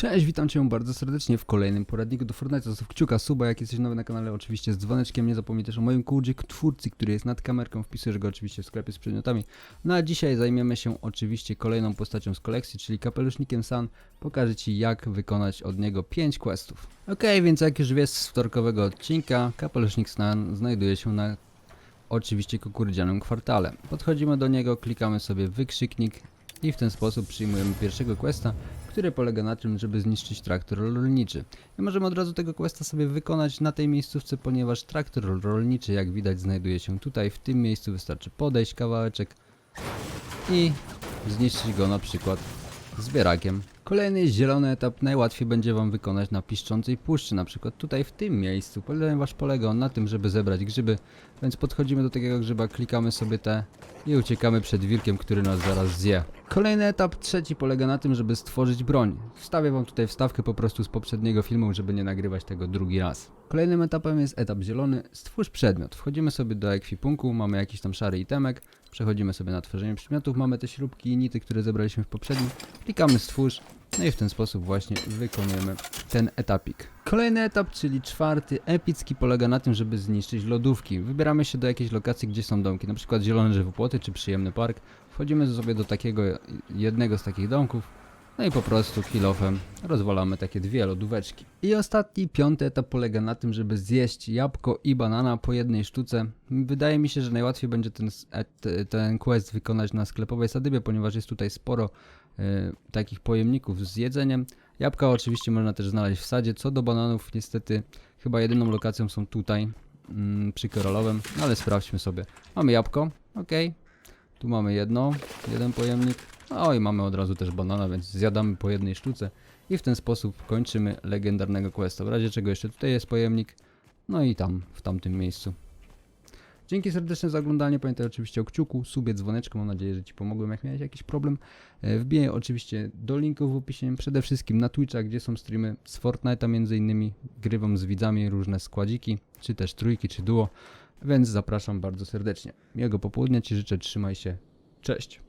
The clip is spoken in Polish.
Cześć, witam Cię bardzo serdecznie w kolejnym poradniku do Fortnite. Zostaw kciuka, suba, jak jesteś nowy na kanale, oczywiście z dzwoneczkiem. Nie zapomnij też o moim kodzie twórcy, który jest nad kamerką. Wpisujesz go oczywiście w sklepie z przedmiotami. No a dzisiaj zajmiemy się oczywiście kolejną postacią z kolekcji, czyli kapelusznikiem Sun. Pokażę Ci, jak wykonać od niego 5 questów. Ok, więc jak już wiesz z wtorkowego odcinka, kapelusznik Sun znajduje się na oczywiście kukurydzianym kwartale. Podchodzimy do niego, klikamy sobie wykrzyknik i w ten sposób przyjmujemy pierwszego questa, który polega na tym, żeby zniszczyć traktor rolniczy. I możemy od razu tego questa sobie wykonać na tej miejscówce, ponieważ traktor rolniczy, jak widać, znajduje się tutaj. W tym miejscu wystarczy podejść kawałeczek i zniszczyć go na przykład zbierakiem. Kolejny zielony etap najłatwiej będzie Wam wykonać na piszczącej puszczy, na przykład tutaj w tym miejscu, ponieważ polega on na tym, żeby zebrać grzyby, więc podchodzimy do takiego grzyba, klikamy sobie te i uciekamy przed wilkiem, który nas zaraz zje. Kolejny etap, trzeci, polega na tym, żeby stworzyć broń. Wstawię Wam tutaj wstawkę po prostu z poprzedniego filmu, żeby nie nagrywać tego drugi raz. Kolejnym etapem jest etap zielony, stwórz przedmiot. Wchodzimy sobie do ekwipunku, mamy jakiś tam szary itemek, przechodzimy sobie na tworzenie przedmiotów, mamy te śrubki i nity, które zebraliśmy w poprzednim, klikamy stwórz, no i w ten sposób właśnie wykonujemy ten etapik. Kolejny etap, czyli czwarty, epicki, polega na tym, żeby zniszczyć lodówki. Wybieramy się do jakiejś lokacji, gdzie są domki, na przykład zielone żywopłoty czy przyjemny park. Wchodzimy sobie do takiego jednego z takich domków, no i po prostu kilofem rozwalamy takie dwie lodóweczki. I ostatni, piąty etap polega na tym, żeby zjeść jabłko i banana po jednej sztuce. Wydaje mi się, że najłatwiej będzie ten, ten quest wykonać na sklepowej sadybie, ponieważ jest tutaj sporo takich pojemników z jedzeniem. Jabłka oczywiście można też znaleźć w sadzie. Co do bananów, niestety chyba jedyną lokacją są tutaj mm, przy Korolowym, no ale sprawdźmy sobie. Mamy jabłko, ok. Tu mamy jedno, jeden pojemnik. No i mamy od razu też banana, więc zjadamy po jednej sztuce i w ten sposób kończymy legendarnego questa. W razie czego jeszcze tutaj jest pojemnik, no i tam, w tamtym miejscu. Dzięki serdecznie za oglądanie. Pamiętaj oczywiście o kciuku, subie, dzwoneczku. Mam nadzieję, że Ci pomogłem, jak miałeś jakiś problem. E, Wbiję oczywiście do linków w opisie. Przede wszystkim na Twitcha, gdzie są streamy z Fortnite'a między innymi. Grywam z widzami różne składziki, czy też trójki, czy duo. Więc zapraszam bardzo serdecznie. Miłego popołudnia Ci życzę, trzymaj się. Cześć!